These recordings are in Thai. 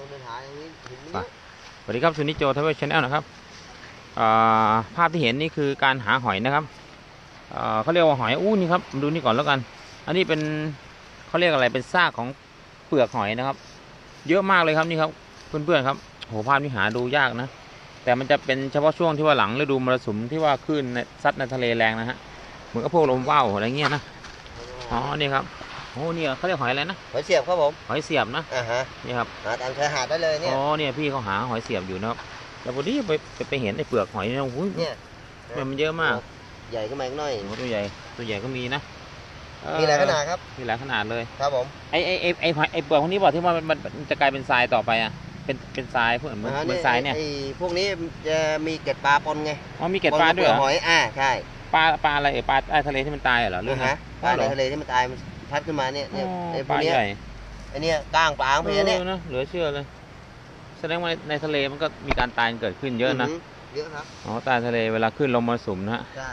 ต้องเดินหาอย่างนี้เห็นไหมไปสวัสดีครับสุนิจโจทเวชแนลนะครับอ่าภาพที่เห็นนี่คือการหาหอยนะครับอ่าเขาเรียกว่าหอยอู้นี่ครับดูนี่ก่อนแล้วกัน อันนี้เป็นเขาเรียกอะไรเป็นซากของเปลือกหอยนะครับ เยอะมากเลยครับนี่ครับเพื่อนๆครับโหภาพนี้หาดูยากนะ แต่มันจะเป็นเฉพาะช่วงที่ว่าหลังฤดูมรสุมที่ว่าคลื่นในซัดในทะเลแรงนะฮะเหมือนกับพวกลมว่าวอะไรเงี้ยนะอ๋อนี่ครับ โอ้เนี่ยเขาเรียกหอยอะไรนะหอยเสียบครับผมหอยเสียบนะอ่าฮะนี่ครับหาตามชายหาดได้เลยเนี่ยอ๋อเนี่ยพี่เขาหาหอยเสียบอยู่นะครับแล้วพอดีไปไปไปเห็นไอ้เปลือกหอยเนี่ยโอ้โหเนี่ยมันเยอะมาก ใหญ่ขึ้นมาอีกหน่อยโอ้โหตัวใหญ่ตัวใหญ่ก็มีนะเอ่อมีหลายขนาดครับมีหลายขนาดเลยครับผมไอ้ไอ้ไอ้ไอ้หอยไอ้เปลือกพวกนี้บอกที่ว่ามันมันมันจะกลายเป็นทรายต่อไปอะเป็นเป็นทรายเพื่อนเหมือนอ่าเหมือนทรายเนี่ยไอ้พวกนี้จะมีเกล็ดปลาปนไงอ๋อมีเกล็ดปลาด้วยเหรปนกับอหอยอ่าใช่ปลาปลาอะไรเอ่ยปลาใต้ทะเลที่มันตายเหรอเรื่องนะนะฮะปลาอ๋อเหรในอทะเลที่มันตายมัน พัดขึ้นมาเนี่ยเนี่ยอ๋อไอ้พปวกลาเนี้ยใหญ่ไอ้เนี่ยก้างปลาของเพเนี่ยเออนะเหลือเชื่อเลย แสดงว่าในในทะเลมันก็มีการตายเกิดขึ้นเยอะนะ หืเยอะครับอ๋อใต้ทะเลเวลาขึ้นลมมรสุมนะฮะ ใช่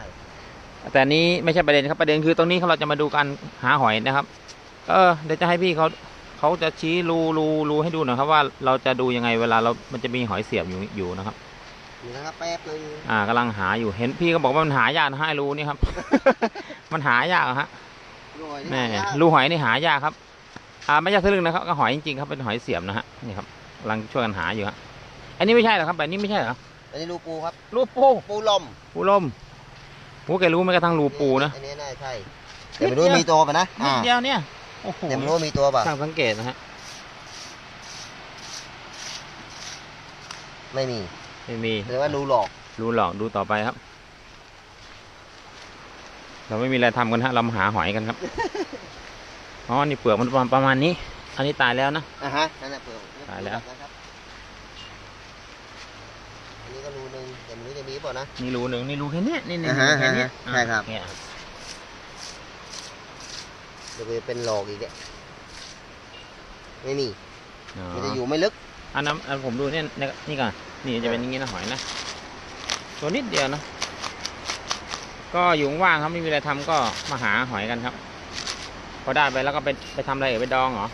แต่นี้ไม่ใช่ประเด็นครับประเด็นคือตรงนี้เราจะมาดูการหาหอยนะครับ เออเดี๋ยวจะให้พี่เขาเขาจะชี้รูรูรูให้ดูหน่อยครับว่าเราจะดูยังไงเวลาเรา มันจะมีหอยเสียบอยู่อยู่นะครับ นี่นะครับแป๊บนึงอ่ากำลังหาอยู่เห็นพี่ก็บอกว่ามันหายากนะให้รูนี่ครับ มันหายากอะฮะโรย แม่หายากรูหอยนี่หายากครับ อ่าไม่ใช่ทะลึ่งนะครับก็หอยจริงๆครับเป็นหอยเสียบนะฮะนี่ครับกำลังช่วยกันหาอยู่ฮะอันนี้ไม่ใช่เหรอครับแบบนี้ไม่ใช่เหรออันนี้รูปูครับ รูปูปูลมปูลมโอ้แกรู้ไหมกระทั่งรูปูนะอันนี้น่าใช่แต่ไม่รู้ว่ามีตัวป่ะนะนิอ่าดเดียวเนี่ยโอ้โหแต่ไม่รู้ว่ามีตัวป่ะช่างสังเกตนะฮะไม่มีไม่มีแสดงว่ารูหลอกดูหลอกดูต่อไปครับ เราไม่มีอะไรทำกันฮะเรามาหาหอยกันครับอ๋อนี่เปลือกมันประมาณประมาณนี้ อันนี้ตายแล้วนะอะฮะนั่นแหละเปลือกตายแล้วนะครับอันนี้ก็รูหนึงแต่ไม่รู้จะมีเปล่านะนี่รูหนึ่งนี่รูแค่เนี้ยนี่นี่อ่าฮะแค่เนี้ยใช่ครับเนี่ยเดี๋ยวจะเป็นหลอกอีกเนี่ยไม่มีอ๋อมันจะอยู่ไม่ลึกอันนั้นอันผมดูเนี่ยเนี่ยนี่ก่อนนี่จะเป็นอย่างนี้นะหอยนะตัวนิดเดียวนะ ก็อยู่ว่างๆครับไม่มีอะไรทำก็มาหาหอยกันครับ พอได้ไปแล้วก็ไปไปทำอะไรเอ่ยไปดองเหรอ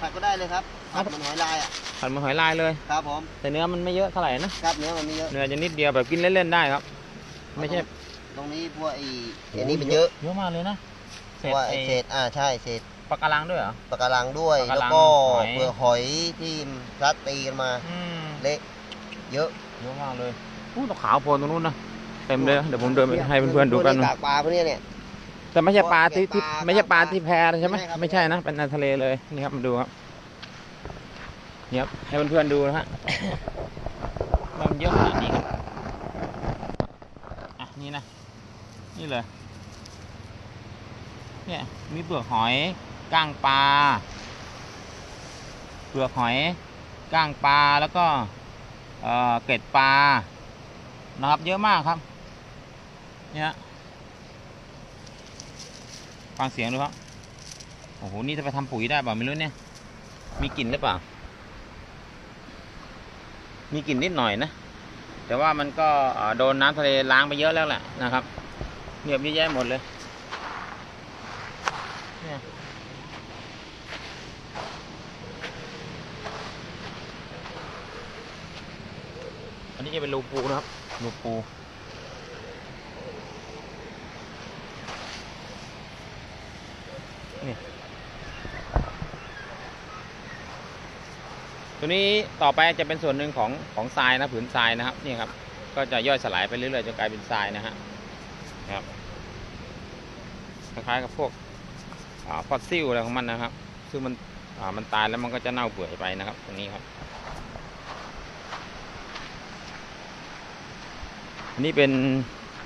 ผัดก็ได้เลยครับครัผับดมันหอยลายอะผัดมาหอยลายเลยครับผมแต่เนื้อมันไม่เยอะเท่าไหร่นะครับเนื้อมันไม่เยอะเนื้อจะนิดเดียวแบบกินเล่นๆได้ครับ ไม่ใช่ ตรงนี้พวกไอ้อันนี้มันเยอะเยอะมากเลยนะเพเศษราะว่าไอ้ไอ้เศษอ่าใช่เศษปลาการังด้วยเหรอปะการังด้วยปะการัแล้วงก็หอยเปลือกหอยที่พลัดตีกันมาอืมเละเยอะเยอะมากเลยอู้ตะขาวโพลนตรงนู้นนะ เต็มเลยเดี๋ยวผมเดินไปให้เพื่อนๆดูกันพวกกากปลาพวกเนี้ยเนี่ย แต่ไม่ใช่ปลาที่พวกที่ปลาไม่ใช่ปลาปลาที่แพใช่ไหมไม่ใช่ครับไม่ใช่นะเป็นในทะเลเลยนี่ครับมาดูครับนี่ครับให้เพื่อนๆดูนะฮะมันเยอะขนาดนี้ครับอะนี่นะนี่เลยเนี่ยมีเปลือกหอยก้างปลาเปลือกหอยก้างปลาแล้วก็เอ่อเกล็ดปลานะครับเยอะมากครับ เนี่ยฟังเสียงดูครับโอ้โห นี่จะไปทำปุ๋ยได้เปล่าไม่รู้เนี่ย มีกลิ่นหรือเปล่า มีกลิ่นนิดหน่อยนะ แต่ว่ามันก็โดนน้ำทะเลล้างไปเยอะแล้วแหละนะครับเหนียบเยอะแยะหมดเลยเนี่ยอันนี้จะเป็นรูปูนะครับรูปู ตัวนี้ต่อไปจะเป็นส่วนหนึ่งของของทรายนะผืนทรายนะครับนี่ครับก็จะย่อยสลายไปเรื่อยๆจนกลายเป็นทรายนะฮะครับคล้ายๆกับพวกฟอสซิลอะไรของมันนะครับ ซึ่งมันมันตายแล้วมันก็จะเน่าเปื่อยไปนะครับตรงนี้ครับอันนี้เป็น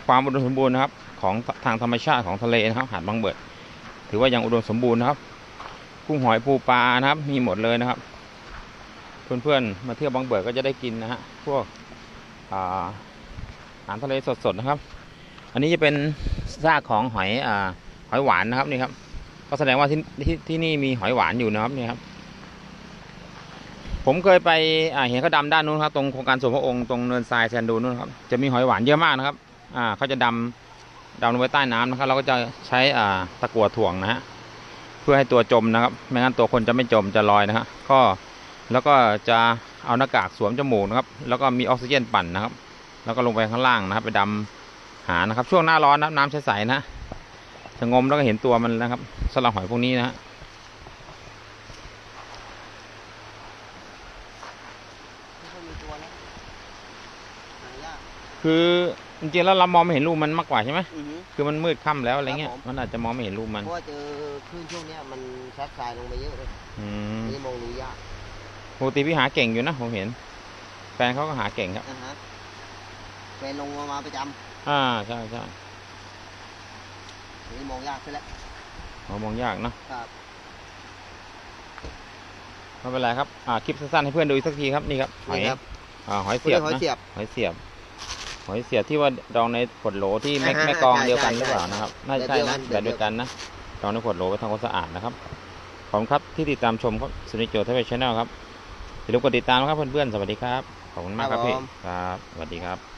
ความอุดมสมบูรณ์นะครับของทางธรรมชาติของทะเลนะครับหาดบางเบิด ถือว่ายังอุดมสมบูรณ์นะครับกุ้งหอยปูปลานะครับมีหมดเลยนะครับ เพื่อนๆ มาเที่ยวบางเบิดก็จะได้กินนะฮะ พวกอาหารทะเลสดๆนะครับ อันนี้จะเป็นซากของหอยอหอยหวานนะครับนี่ครับ ก็แสดงว่าที่ที่ที่นี่มีหอยหวานอยู่นะครับนี่ครับ ผมเคยไปเห็นเขาดำด้านนู้นครับ ตรงโครงการสมพระองค์ตรงเนินทรายแซนดูนู่นครับ จะมีหอยหวานเยอะมากนะครับ อ่าเขาจะดำดำลงไปใต้น้ำนะครับ เราก็จะใช้อ่าตะกั่วถ่วงนะฮะ เพื่อให้ตัวจมนะครับ ไม่งั้นตัวคนจะไม่จมจะลอยนะฮะ ก็ แล้วก็จะเอาหน้ากากสวมจมูกนะครับ แล้วก็มีออกซิเจนปั่นนะครับ แล้วก็ลงไปข้างล่างนะครับไปดำหานะครับ ช่วงหน้าร้อนนะครับน้ำใสๆนะจะงมแล้วก็เห็นตัวมันนะครับสลับหอยพวกนี้นะฮะไม่ค่อยมีตัวแล้วหายากคือจริงๆแล้วเรามองไม่เห็นรูปมันมากกว่าใช่ไหมอือฮึคือมันมืดค่ำแล้วอะไรเงี้ยครับผมมันอาจจะมองไม่เห็นรูปมันเพราะว่าเจอคลื่นช่วงเนี้ยมันซัดทรายลงไปเยอะเลยอืมนี่มองดูยาก ปกติพี่หาเก่งอยู่นะผมเห็น แฟนเขาก็หาเก่งครับนะฮะแฟนลงมาประจอ่าใช่ใช่ำนี่มองยากใช่แล้วเรามองยากเนอะครับ ไม่เป็นไรครับอ่าคลิปสั้นๆให้เพื่อนดูอีกสักทีครับนี่ครับหอยนี่ครับอ่าหอยเสีเสียยบบหอยนะเสียบหอยเสียบ หอยเสียบที่ว่าดองในขวดโหลที่แม่อ่าฮะแม่กลองใช่เดียวกันใช่หรือเปล่าใช่นะครับ น่าจะแบบใช่เดียวกันะนแบบเดียวกันนะ ดองในขวดโหลไปทำความสะอาดนะครับ ขอบคุณครับที่ติดตามชมครับสุนิโจทวีชแนลครับ อย่าลืมกดติดตามนะครับเพื่อนๆ สวัสดีครับ ขอบคุณมากครับพี่ ครับ สวัสดีครับ